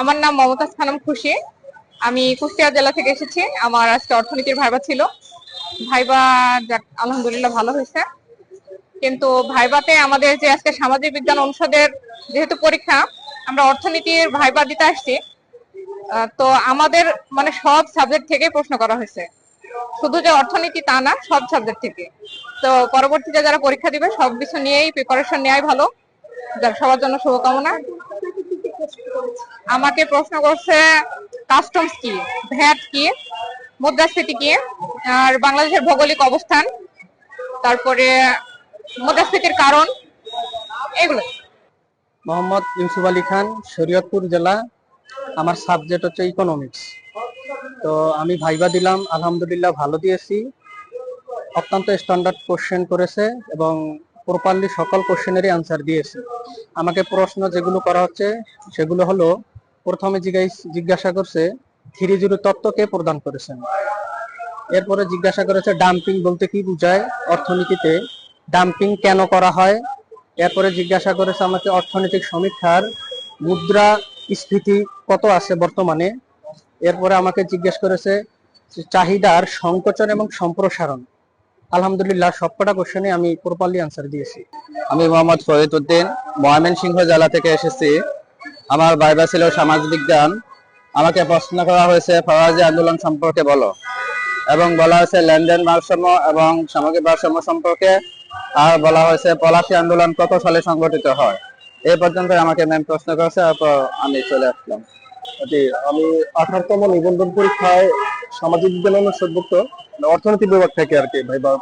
আমার নাম মমতাজ খানম খুশি। আমি কুষ্টিয়া জেলা থেকে এসেছি। আমার আজকে অর্থনীতির ভাইবা ছিল। ভাইবা যাক, আলহামদুলিল্লাহ ভালো হয়েছে। কিন্তু ভাইবাতে আমাদের যে আজকে সামাজিক বিজ্ঞান অনুষদের যেহেতু পরীক্ষা, আমরা অর্থনীতির ভাইবা দিতে আসছি। তো আমাদের মানে সব সাবজেক্ট থেকে প্রশ্ন করা হয়েছে। শুধু যে অর্থনীতি তা না, সব সাবজেক্ট থেকে। তো পরবর্তীতে যারা পরীক্ষা দিবে, সব কিছু নিয়েই প্রিপারেশন নেওয়াই ভালো। সবার জন্য শুভকামনা। আমাকে প্রশ্ন করছে কাস্টমস কি? ভ্যাট কি? মুদ্রাস্ফীতি কি? আর বাংলাদেশের ভৌগোলিক অবস্থান? তারপরে মুদ্রাস্ফীতির কারণ? এগুলো। মোহাম্মদ ইউসুফ আলী খান, শরীয়তপুর জেলা। আমার সাবজেক্ট হচ্ছে ইকোনমিক্স তো আমি ভাইবা দিলাম, আলহামদুলিল্লাহ ভালো দিয়েছি। অত্যন্ত স্ট্যান্ডার্ড কোশ্চেন করেছে এবং প্রপারলি সকল কোশ্চেনেরই আনসার দিয়েছি। আমাকে প্রশ্ন যেগুলো করা হচ্ছে, সেগুলো হলো, প্রথমে জিজ্ঞাস- করছে থ্রি জিরো তত্ত্ব কে প্রদান করেছেন এরপরে জিজ্ঞাসা করেছে, ডাম্পিং বলতে কি বোঝায়? অর্থনীতিতে ডাম্পিং কেন করা হয়? এরপরে জিজ্ঞাসা করেছে আমাকে অর্থনৈতিক সমীক্ষার মুদ্রা স্ফীতি কত আছে বর্তমানে? এরপরে আমাকে জিজ্ঞেস করেছে চাহিদার সংকোচন এবং সম্প্রসারণ। আলহামদুলিল্লাহ, সবকটা কোশ্চেনে আমি প্রপারলি আনসার দিয়েছি। আমি মোহাম্মদ ফরিদ উদ্দিন, ময়মনসিংহ জেলা থেকে এসেছি। আমার বাইবা ছিল সমাজ বিজ্ঞান। আমাকে প্রশ্ন করা হয়েছে ফরাজি আন্দোলন সম্পর্কে বলো। এবং বলা হয়েছে, লেনদেন ভারসাম্য এবং সামগ্রিক ভারসাম্য সম্পর্কে। আর বলা হয়েছে, পলাশী আন্দোলন কত সালে সংগঠিত হয়? এই পর্যন্ত আমাকে ম্যাম প্রশ্ন করেছে, তারপর আমি চলে আসলাম। আমি আঠারোতম নিবন্ধন পরীক্ষায় সামাজিক বিজ্ঞান অনুষদভুক্ত অর্থনীতি বিভাগ থেকে আর কি ভাইবা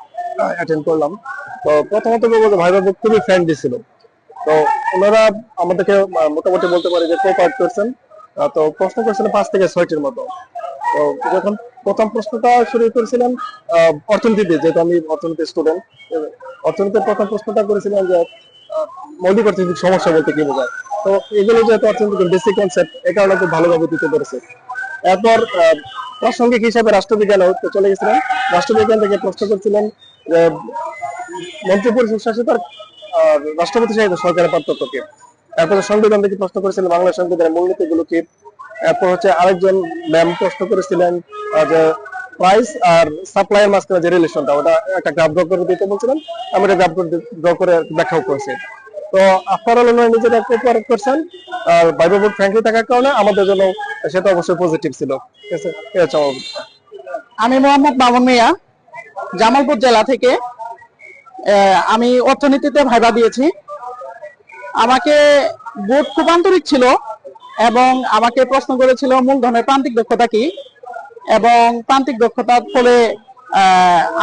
অ্যাটেন্ড করলাম। তো প্রথমত বলব যে ভাইবা খুবই ফ্রেন্ডলি ছিল। তো ওনারা আমাদেরকে মোটামুটি বলতে পারে যে কোপারেট করছেন তো প্রশ্ন করেছিলেন পাঁচ থেকে ছয়টির মতো। তো যখন প্রথম প্রশ্নটা শুরু করেছিলাম আহ, অর্থনীতিতে যেহেতু আমি অর্থনীতি স্টুডেন্ট অর্থনীতির প্রথম প্রশ্নটা করেছিলাম যে মৌলিক অর্থনৈতিক সমস্যা বলতে কি বোঝায়? তো এগুলো যেহেতু অর্থনৈতিক বেসিক কনসেপ্ট এ কারণে খুব ভালোভাবে দিতে পেরেছে। এরপর প্রাসঙ্গিক হিসাবে রাষ্ট্রবিজ্ঞানে চলে গেছিলেন। রাষ্ট্রবিজ্ঞান থেকে প্রশ্ন করছিলেন যে মন্ত্রী পরিষদ শাসিত রাষ্ট্রপতি শাসিত সরকারের পার্থক্য কি? এরপরে সংবিধান থেকে প্রশ্ন করেছিলেন, বাংলা সংবিধানের মূলনীতি গুলো কি? এরপর হচ্ছে আরেকজন ম্যাম প্রশ্ন করেছিলেন যে প্রাইস আর সাপ্লাইয়ের মাঝখানে যে রিলেশনটা ওটা একটা গ্রাফ ড্র করে দিতে বলছিলেন। আমি এটা গ্রাফ ড্র করে ব্যাখ্যাও করেছি। তো আপনারা ওনারা নিজেরা কোপারেট করছেন, আর বাইবেল বোর্ড ফ্র্যাঙ্কলি থাকার কারণে আমাদের জন্য সেটা অবশ্যই পজিটিভ ছিল। ঠিক আছে? আমার অভিজ্ঞতা। আমি মোহাম্মদ মামুন মিয়া, জামালপুর জেলা থেকে আমি অর্থনীতিতে ভাইবা দিয়েছি। আমাকে বোর্ড খুব আন্তরিক ছিল এবং আমাকে প্রশ্ন করেছিল, মূলধনের প্রান্তিক দক্ষতা কি? এবং প্রান্তিক দক্ষতার ফলে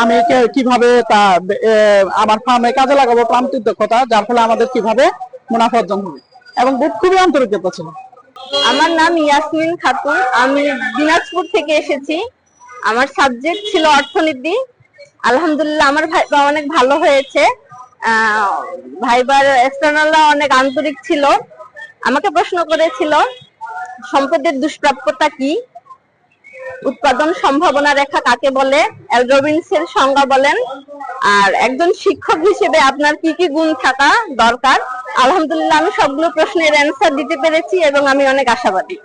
আমি কীভাবে তা আমার ফার্মে কাজে লাগাবো প্রান্তিক দক্ষতা যার ফলে আমাদের কীভাবে মুনাফা অর্জন হবে। এবং বোর্ড খুবই আন্তরিকতা ছিল। আমার নাম ইয়াসমিন খাতুন। আমি দিনাজপুর থেকে এসেছি। আমার সাবজেক্ট ছিল অর্থনীতি। আলহামদুলিল্লাহ, আমার ভাইবা অনেক ভালো হয়েছে। ভাইবার এক্সটার্নালরা অনেক আন্তরিক ছিল। আমাকে প্রশ্ন করেছিল, সম্পদের দুষ্প্রাপ্যতা কি? উৎপাদন সম্ভাবনা রেখা কাকে বলে? এল সংজ্ঞা বলেন। আর একজন শিক্ষক হিসেবে আপনার কি কি গুণ থাকা দরকার? আলহামদুলিল্লাহ, আমি সবগুলো প্রশ্নের অ্যান্সার দিতে পেরেছি এবং আমি অনেক আশাবাদী।